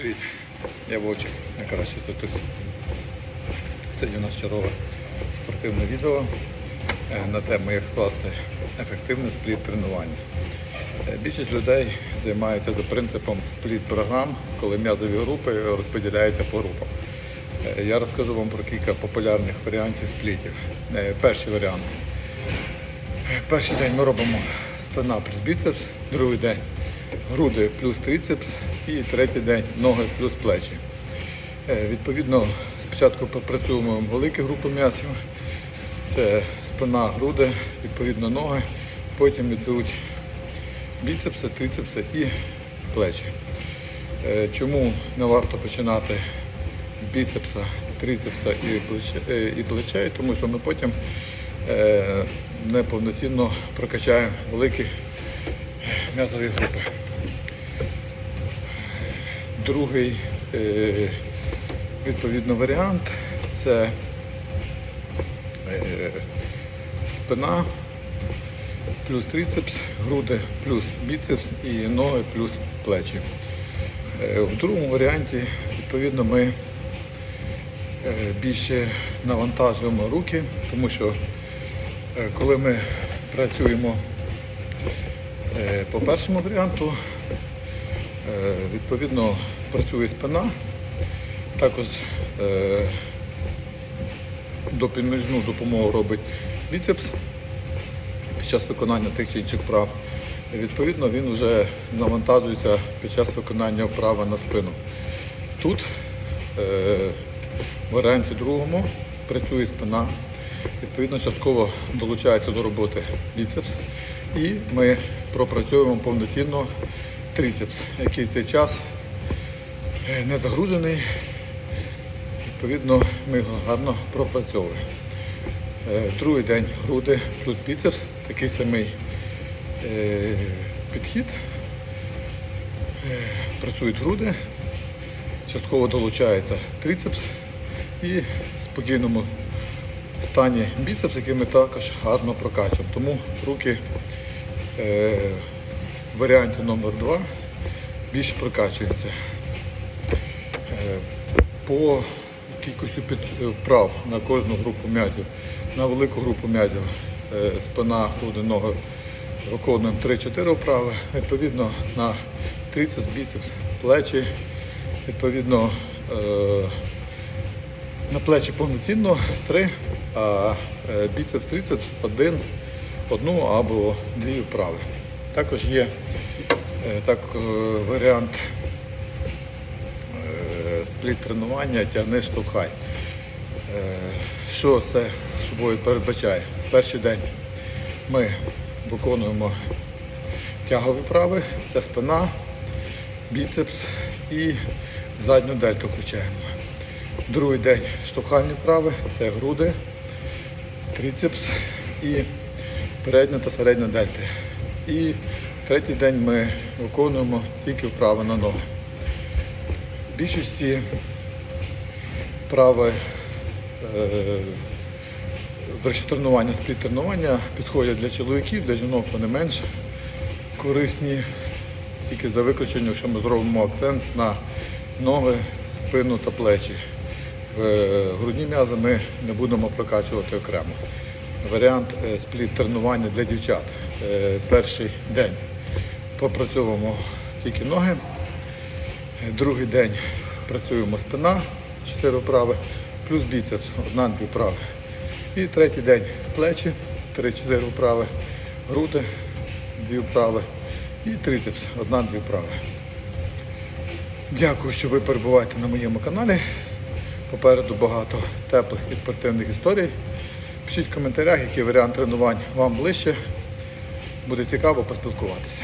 Привіт, я Вовчик, найкращий татусь. Сьогодні у нас чергове спортивне відео е, на тему, як скласти ефективне спліт-тренування. Е, Більшість людей займаються за принципом спліт-програм, коли м'язові групи розподіляються по групам. Е, Я розкажу вам про кілька популярних варіантів сплітів. Перший варіант. Перший день ми робимо спина плюс біцепс, другий день груди плюс трицепс і третій день ноги плюс плечі. Е, Відповідно, спочатку попрацюємо великі групи м'язів, це спина, груди, відповідно ноги, потім йдуть біцепси, трицепси і плечі. Е, Чому не варто починати з біцепса, трицепса і плече, е, і плечей? Тому що ми потім неповноцінно прокачаємо великі м'язові групи. Другий е, відповідно варіант це е, спина плюс трицепс, груди плюс біцепс і ноги плюс плечі. Е, В другому варіанті відповідно ми більше навантажуємо руки, тому що коли ми працюємо по першому варіанту, відповідно працює спина, також е, допоміжну допомогу робить біцепс під час виконання тих чи інших вправ. Відповідно, він вже навантажується під час виконання вправи на спину. Тут е, в варіанті другому працює спина, відповідно, частково долучається до роботи біцепс. І ми пропрацьовуємо повноцінно трицепс, який цей час е, не загружений. Відповідно, ми його гарно пропрацьовуємо. Е, Другий день груди плюс біцепс, такий самий е, підхід. Працюють груди, частково долучається трицепс і в спокійному стані біцепс, який ми також гарно прокачуємо. Тому руки варіанті номер 2 більше прокачуються. Е, По кількості е, вправ на кожну групу м'язів, на велику групу м'язів, е, спина, груди, ноги виконуємо 3-4 вправи. Відповідно на трицепс, біцепс, плечі, відповідно на плечі повноцінно 3, а е, біцепс, трицепс один, одну або дві вправи. Також є е, так, е, варіант е, спліт тренування тягни штовхай. Що це за собою передбачає? Перший день ми виконуємо тягові вправи, це спина, біцепс і задню дельту включаємо. Другий день штовхальні вправи, це груди, трицепс і передня та середня дельти. І третій день ми виконуємо тільки вправи на ноги. В більшості вправи е, тренування, спліт тренування підходять для чоловіків, для жінок вони менш корисні, тільки за виключенням, що ми зробимо акцент на ноги, спину та плечі. В грудні м'язи ми не будемо прокачувати окремо. Варіант е, спліт тренування для дівчат. Е, Перший день попрацьовуємо тільки ноги. Другий день працюємо спина, 4 вправи, плюс біцепс, одна-дві вправи. І третій день плечі, 3-4 вправи, груди, 2 вправи і трицепс, одна-дві вправи. Дякую, що ви перебуваєте на моєму каналі. Попереду багато теплих і спортивних історій. Пишіть в коментарях, який варіант тренувань вам ближче. Буде цікаво поспілкуватися.